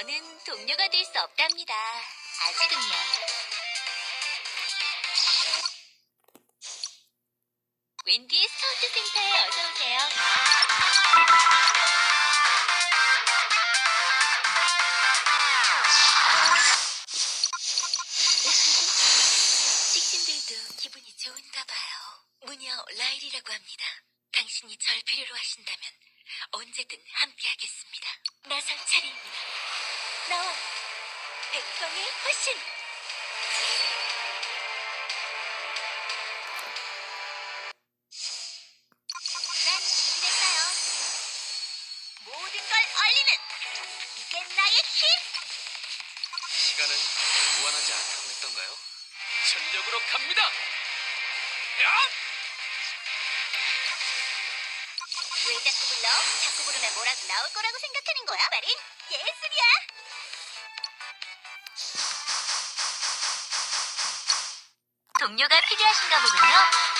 저는 동료가 될 수 없답니다. 아직은요. 웬디의 스카우트 센터에 어서 오세요. 식신들도 기분이 좋은가 봐요. 무녀 라일이라고 합니다. 당신이 절 필요로 하신다면 언제든 함께하겠습니다. 나상 차례입니다. 나와 백성의 화신. 난 준비됐어요. 모든 걸 얼리는 이게 나의 힘. 시간은 무한하지 않다고 했던가요? 전력으로 갑니다. 야! 왜 자꾸 불러? 자꾸 부르면 뭐라도 나올 거라고 생각하는 거야? 말인 예술이야. 동료가 필요하신가 보군요.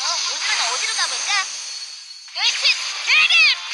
오늘은 어디로 가볼까? 열친 대립!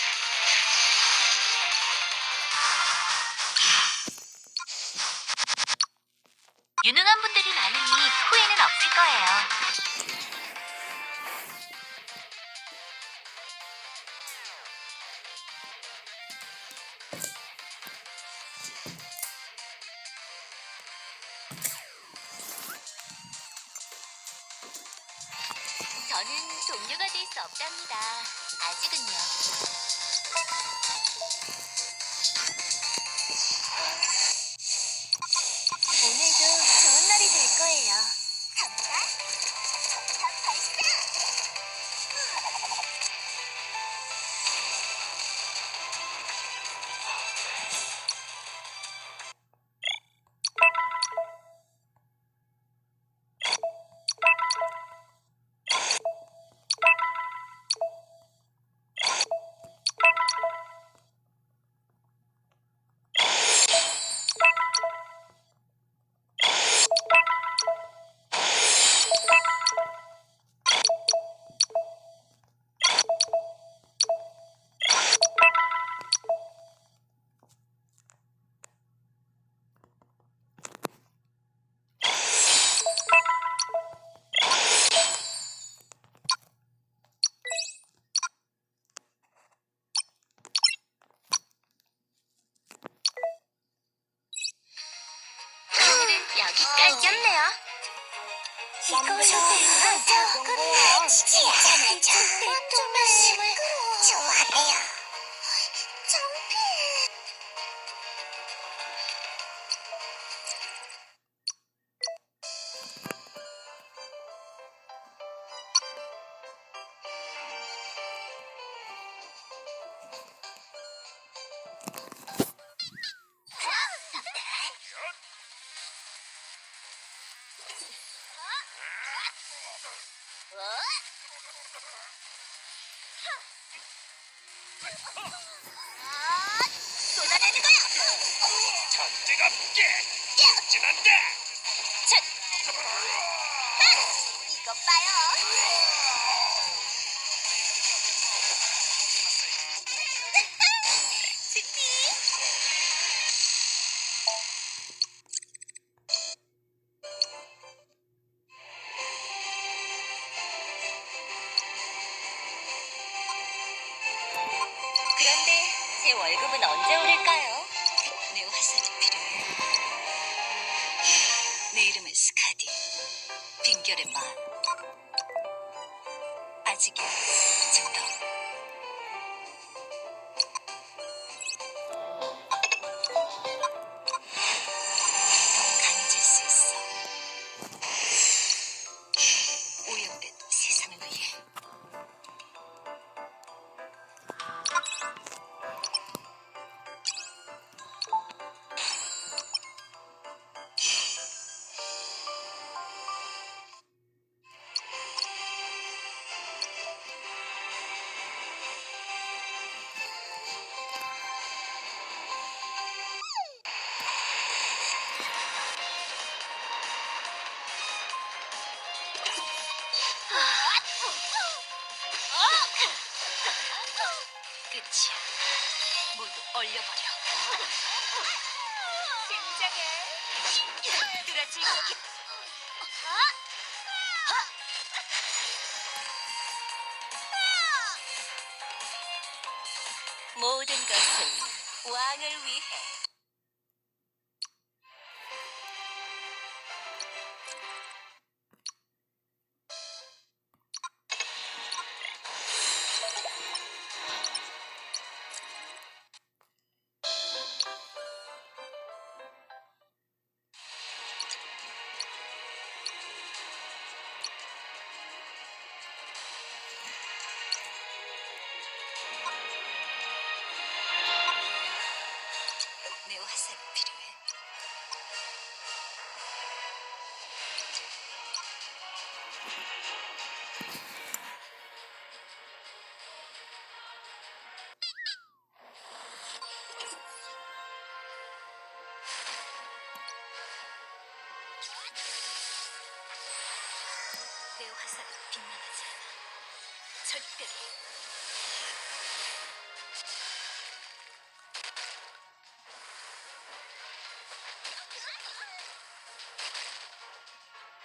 이거는 저거는 진 모든 것은 왕을 위해.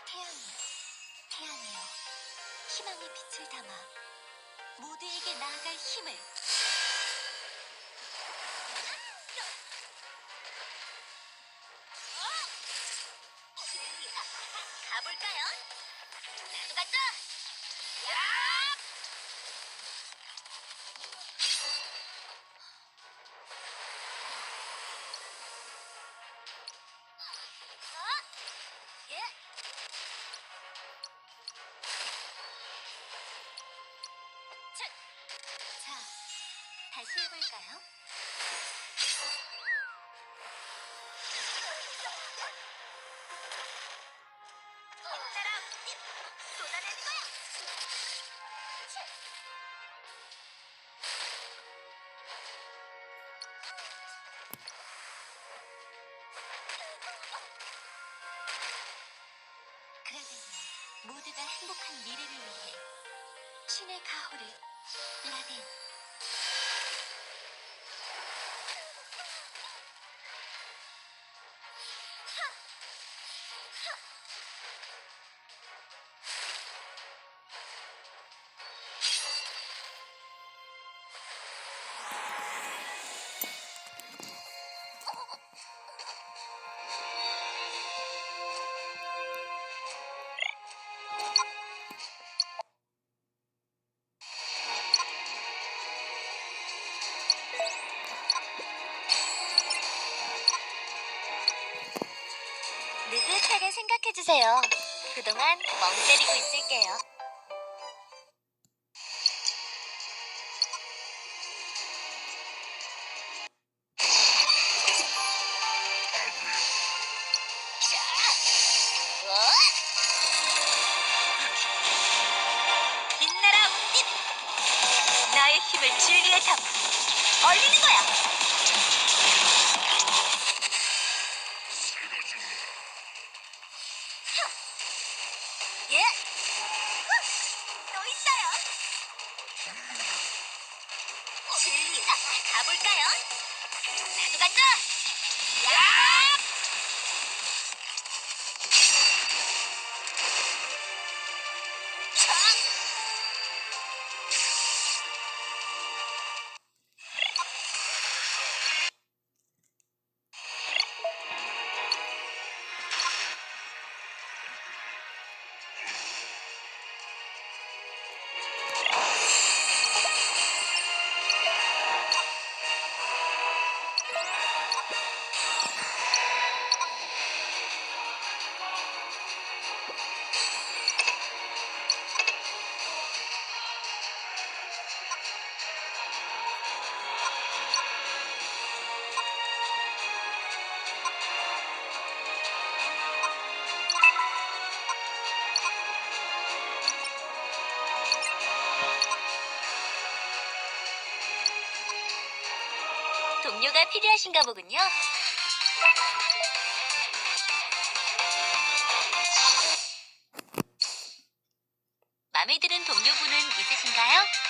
태양이, 태양이여. 희망의 빛을 담아 모두에게 나아갈 힘을 모두가 행복한 미래를 위해 신의 가호를 라덴 그동안 멍 때리고 있을게요. 동료가 필요하신가 보군요. 마음에 드는 동료분은 있으신가요?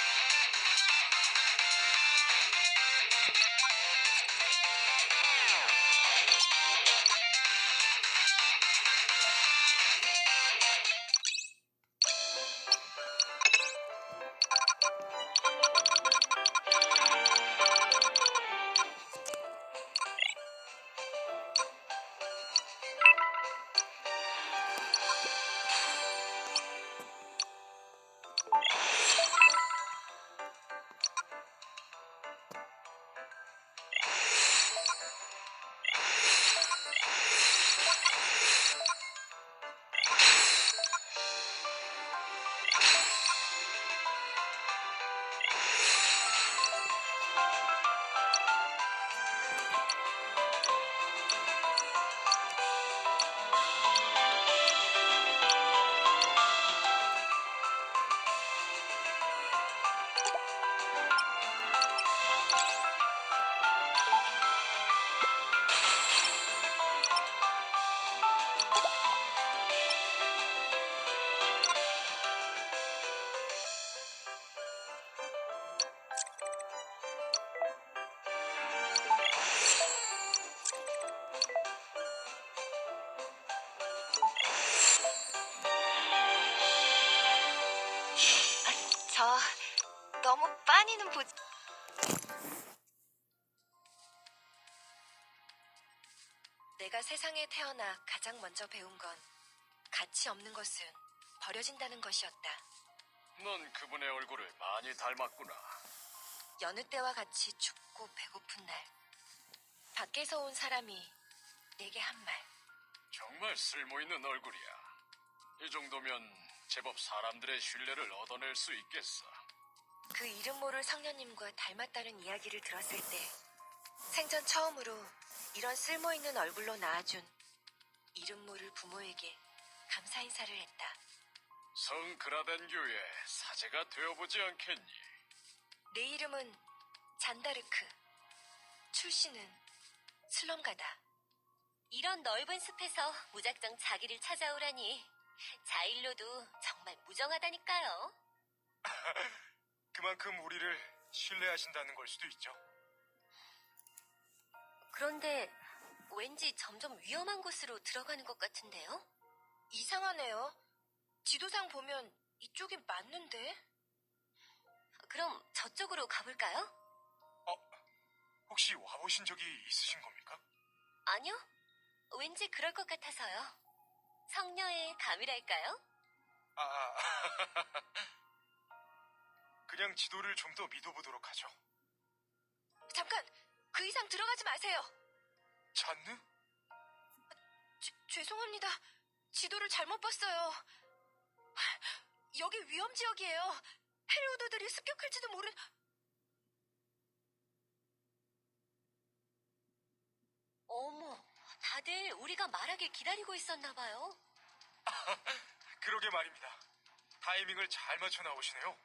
세상에 태어나 가장 먼저 배운 건 가치 없는 것은 버려진다는 것이었다. 넌 그분의 얼굴을 많이 닮았구나. 여느 때와 같이 춥고 배고픈 날, 밖에서 온 사람이 내게 한 말. 정말 쓸모있는 얼굴이야. 이 정도면 제법 사람들의 신뢰를 얻어낼 수 있겠어. 그 이름 모를 성녀님과 닮았다는 이야기를 들었을 때 생전 처음으로 이런 쓸모있는 얼굴로 낳아준 이름 모를 부모에게 감사 인사를 했다. 성 그라덴교의 사제가 되어보지 않겠니? 내 이름은 잔다르크. 출신은 슬럼가다. 이런 넓은 숲에서 무작정 자기를 찾아오라니 자일로도 정말 무정하다니까요. 그만큼 우리를 신뢰하신다는 걸 수도 있죠. 그런데 왠지 점점 위험한 곳으로 들어가는 것 같은데요? 이상하네요. 지도상 보면 이쪽이 맞는데? 그럼 저쪽으로 가볼까요? 혹시 와보신 적이 있으신 겁니까? 아니요. 왠지 그럴 것 같아서요. 성녀의 감이랄까요? 아, 그냥 지도를 좀 더 믿어보도록 하죠. 잠깐! 그 이상 들어가지 마세요! 잔느? 죄송합니다. 지도를 잘못 봤어요. 여기 위험 지역이에요. 해리우드들이 습격할지도 모른... 어머, 다들 우리가 말하길 기다리고 있었나 봐요. 그러게 말입니다. 타이밍을 잘 맞춰 나오시네요.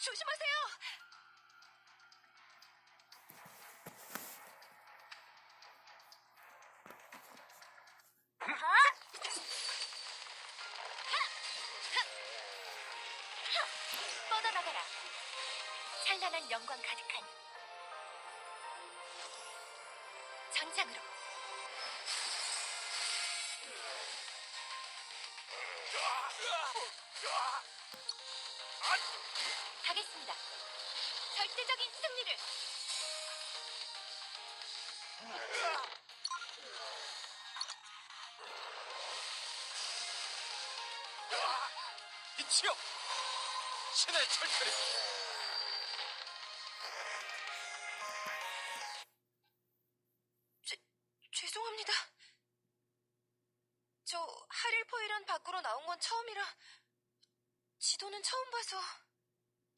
조심하세요. 뻗어나가라. 찬란한 영광 가득한 전장으로. 가겠습니다. 절대적인 승리를. 이치요! 신의! 죄, 죄송합니다. 저 하릴포이란 밖으로 나온 건 처음이라 지도는 처음 봐서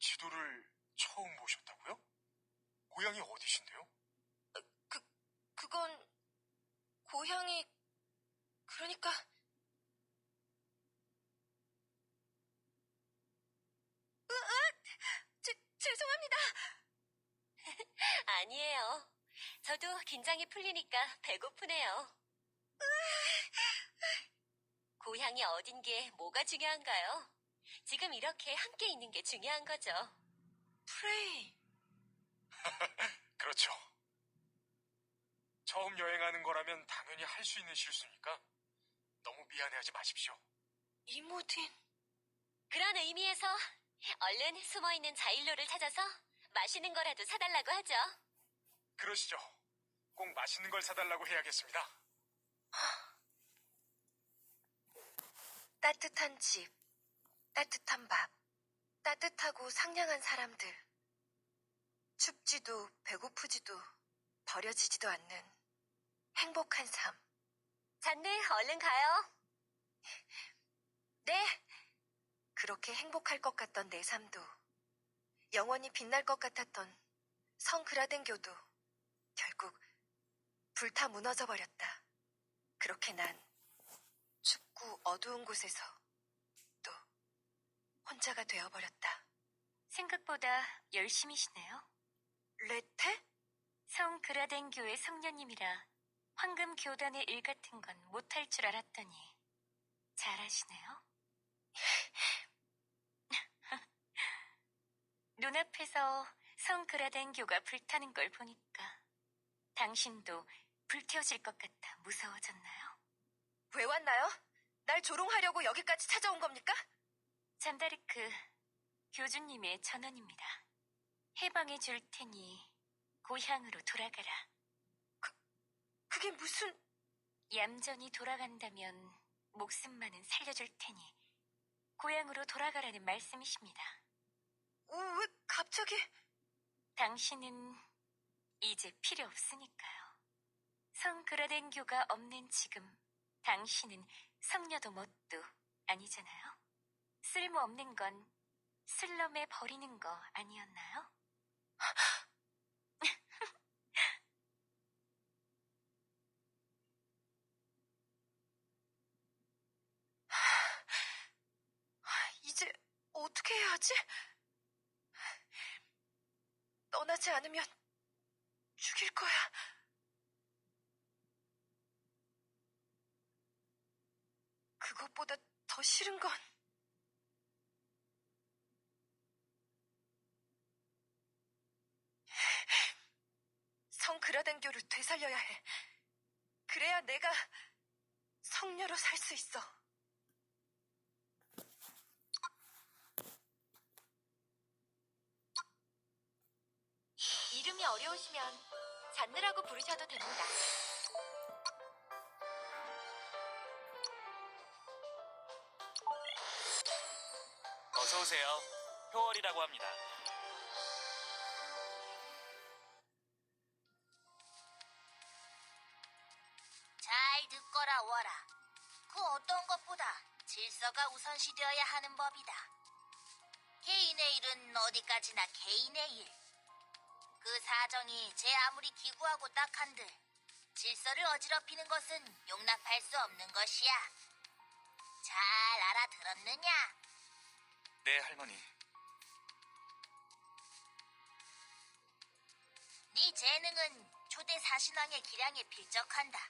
지도를 처음 보셨다고요? 고향이 어디신데요? 그 그건 고향이 그러니까 으악! 죄, 죄송합니다. 아니에요. 저도 긴장이 풀리니까 배고프네요. 어딘 게 뭐가 중요한가요? 지금 이렇게 함께 있는 게 중요한 거죠. 프레이. 그렇죠. 처음 여행하는 거라면 당연히 할 수 있는 실수니까 너무 미안해하지 마십시오. 이모딘. 그런 의미에서 얼른 숨어있는 자일로를 찾아서 맛있는 거라도 사달라고 하죠. 그러시죠. 꼭 맛있는 걸 사달라고 해야겠습니다. 따뜻한 집, 따뜻한 밥, 따뜻하고 상냥한 사람들. 춥지도 배고프지도 버려지지도 않는 행복한 삶. 잔네, 얼른 가요. 네! 그렇게 행복할 것 같던 내 삶도, 영원히 빛날 것 같았던 성그라덴교도 결국 불타 무너져 버렸다. 그렇게 난 춥고 어두운 곳에서 또 혼자가 되어버렸다. 생각보다 열심히시네요. 레테? 성 그라덴 교회 성녀님이라 황금 교단의 일 같은 건 못할 줄 알았더니 잘하시네요. 눈앞에서 성 그라덴 교가 불타는 걸 보니까 당신도 불태워질 것 같아 무서워졌나요? 왜 왔나요? 날 조롱하려고 여기까지 찾아온 겁니까? 잠다르크 교주님의 전원입니다. 해방해 줄 테니 고향으로 돌아가라. 그게 무슨... 얌전히 돌아간다면 목숨만은 살려줄 테니 고향으로 돌아가라는 말씀이십니다. 어, 왜 갑자기... 당신은 이제 필요 없으니까요. 성그라덴교가 없는 지금 당신은 성녀도 뭣도 아니잖아요. 쓸모없는 건 슬럼에 버리는 거 아니었나요? 이제 어떻게 해야 하지? 떠나지 않으면 죽일 거야. 그것보다 더 싫은 건 성그라덴교를 되살려야 해. 그래야 내가 성녀로 살 수 있어. 이름이 어려우시면 잔느라고 부르셔도 됩니다. 오세요. 효월이라고 합니다. 잘 듣거라 워라. 그 어떤 것보다 질서가 우선시되어야 하는 법이다. 개인의 일은 어디까지나 개인의 일. 그 사정이 제 아무리 기구하고 딱한들 질서를 어지럽히는 것은 용납할 수 없는 것이야. 잘 알아들었느냐? 네, 할머니. 네 재능은 초대 사신왕의 기량에 필적한다.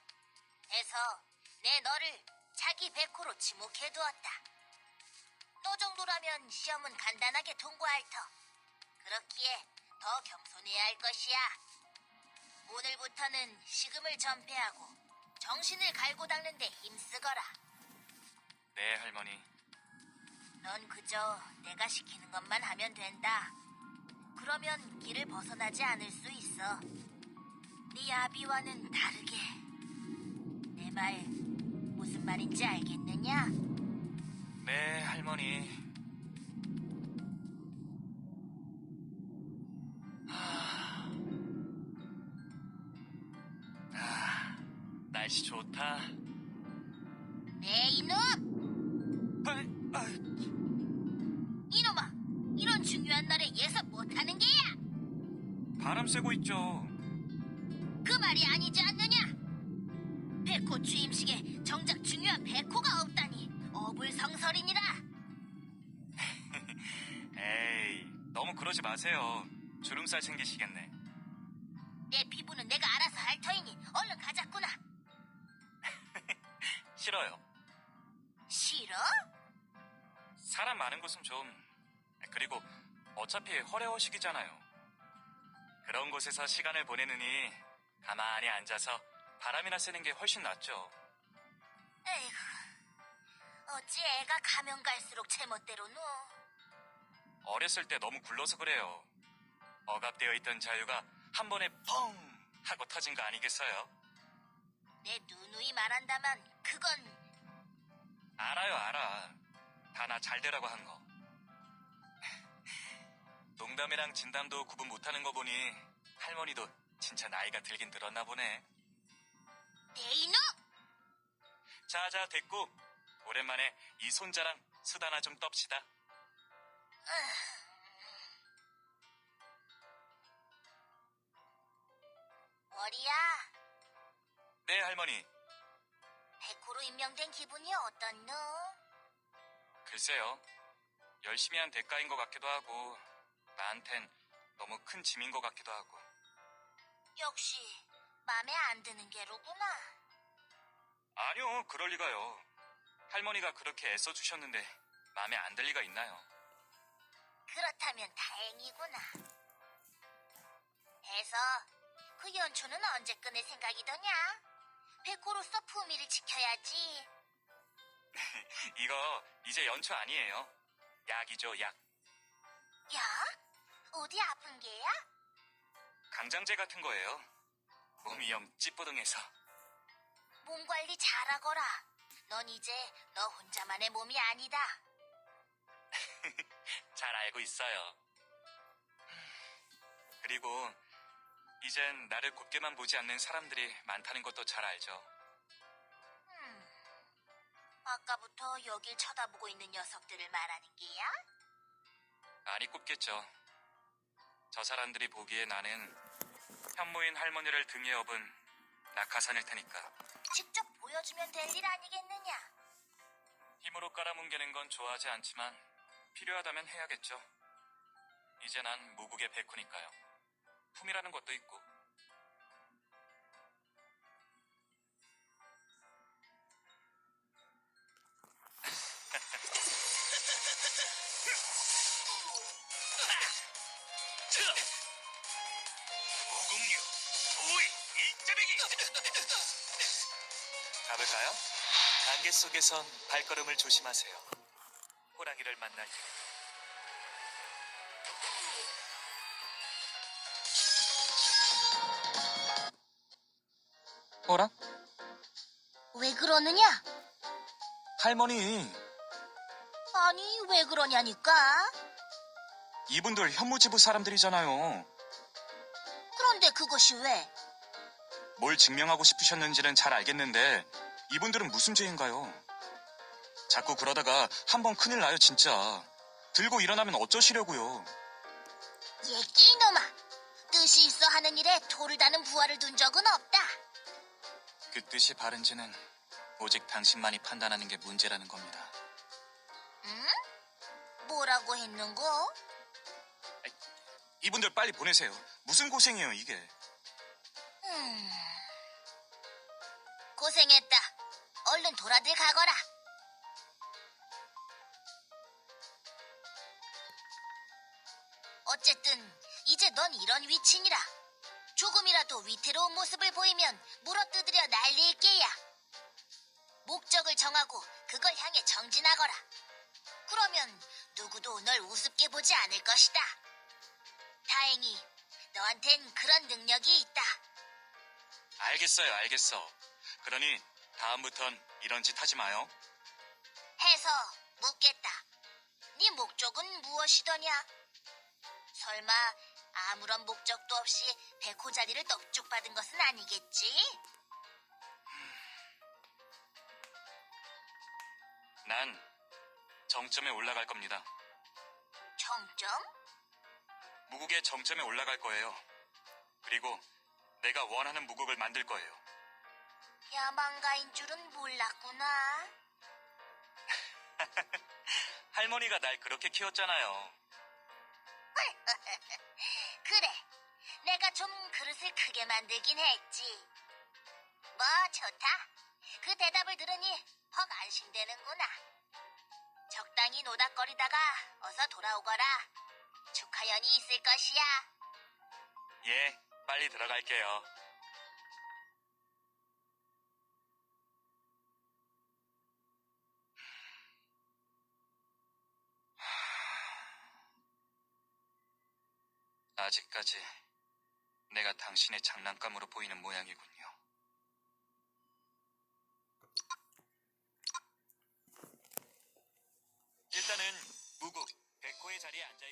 해서 내 너를 자기 백호로 지목해두었다. 너 정도라면 시험은 간단하게 통과할 터. 그렇기에 더 겸손해야 할 것이야. 오늘부터는 식음을 전폐하고 정신을 갈고 닦는 데 힘쓰거라. 네, 할머니. 넌 그저 내가 시키는 것만 하면 된다. 그러면 길을 벗어나지 않을 수 있어. 네 아비와는 다르게. 내 말 무슨 말인지 알겠느냐? 네, 할머니. 하... 아, 날씨 좋다. 네 이놈! 예습 못하는 게야! 바람 쐬고 있죠. 그 말이 아니지 않느냐? 백호 취임식에 정작 중요한 백호가 없다니 어불성설이니라! 에이, 너무 그러지 마세요. 주름살 생기시겠네. 내 피부는 내가 알아서 할 터이니 얼른 가자꾸나! 싫어요. 싫어? 사람 많은 곳은 좀 그리고 어차피 허례허식이잖아요. 그런 곳에서 시간을 보내느니 가만히 앉아서 바람이나 쐬는 게 훨씬 낫죠. 에이구, 어찌 애가 가면 갈수록 제멋대로 노. 어렸을 때 너무 굴러서 그래요. 억압되어 있던 자유가 한 번에 펑 하고 터진 거 아니겠어요? 내 누누이 말한다만 그건 알아요, 알아. 다 나 잘 되라고 한 거. 농담이랑 진담도 구분 못하는 거 보니 할머니도 진짜 나이가 들긴 들었나 보네. 내 이놈! 자자 됐고 오랜만에 이 손자랑 수다나 좀 떱시다. 월이야, 네 할머니. 백호로 임명된 기분이 어떻노? 글쎄요. 열심히 한 대가인 것 같기도 하고 나한텐 너무 큰 짐인 것 같기도 하고. 역시 맘에 안 드는 게로구나. 아니요, 그럴 리가요. 할머니가 그렇게 애써 주셨는데 마음에 안 들 리가 있나요? 그렇다면 다행이구나. 해서 그 연초는 언제 끊을 생각이더냐? 백호로서 품위를 지켜야지. 이거 이제 연초 아니에요. 약이죠, 약. 야, 어디 아픈 게야? 강장제 같은 거예요. 몸이 영 찌뿌둥해서. 몸 관리 잘하거라. 넌 이제 너 혼자만의 몸이 아니다. 잘 알고 있어요. 그리고 이젠 나를 곱게만 보지 않는 사람들이 많다는 것도 잘 알죠. 음, 아까부터 여길 쳐다보고 있는 녀석들을 말하는 게야? 많이 꼽겠죠. 저 사람들이 보기에 나는 현모인 할머니를 등에 업은 낙하산일 테니까 직접 보여주면 될 일 아니겠느냐? 힘으로 깔아뭉개는 건 좋아하지 않지만 필요하다면 해야겠죠. 이제 난 무국의 백호니까요. 품이라는 것도 있고 속에선 발걸음을 조심하세요. 호랑이를 만날 때. 어라? 왜 그러느냐? 할머니, 아니, 왜 그러냐니까? 이분들 현무지부 사람들이잖아요. 그런데 그것이 왜? 뭘 증명하고 싶으셨는지는 잘 알겠는데 이분들은 무슨 죄인가요? 자꾸 그러다가 한번 큰일 나요, 진짜. 들고 일어나면 어쩌시려고요? 얘기 이놈아. 뜻이 있어 하는 일에 돌을 다는 부하를 둔 적은 없다. 그 뜻이 바른지는 오직 당신만이 판단하는 게 문제라는 겁니다. 응? 뭐라고 했는고? 이분들 빨리 보내세요. 무슨 고생이에요, 이게. 음. 고생했다. 얼른 돌아들 가거라. 어쨌든 이제 넌 이런 위치니라. 조금이라도 위태로운 모습을 보이면 물어뜯으려 난리일 게야. 목적을 정하고 그걸 향해 정진하거라. 그러면 누구도 널 우습게 보지 않을 것이다. 다행히 너한텐 그런 능력이 있다. 알겠어요, 알겠어. 그러니 다음부턴 이런 짓 하지 마요. 해서 묻겠다. 네 목적은 무엇이더냐? 설마 아무런 목적도 없이 백호 자리를 넙죽받은 것은 아니겠지? 난 정점에 올라갈 겁니다. 정점? 무국의 정점에 올라갈 거예요. 그리고 내가 원하는 무국을 만들 거예요. 야망가인 줄은 몰랐구나. 할머니가 날 그렇게 키웠잖아요. 그래, 내가 좀 그릇을 크게 만들긴 했지. 뭐 좋다. 그 대답을 들으니 헉 안심되는구나. 적당히 노닥거리다가 어서 돌아오거라. 축하연이 있을 것이야. 예, 빨리 들어갈게요. 아직까지 내가 당신의 장난감으로 보이는 모양이군요. 일단은 무국 백호의 자리에 앉아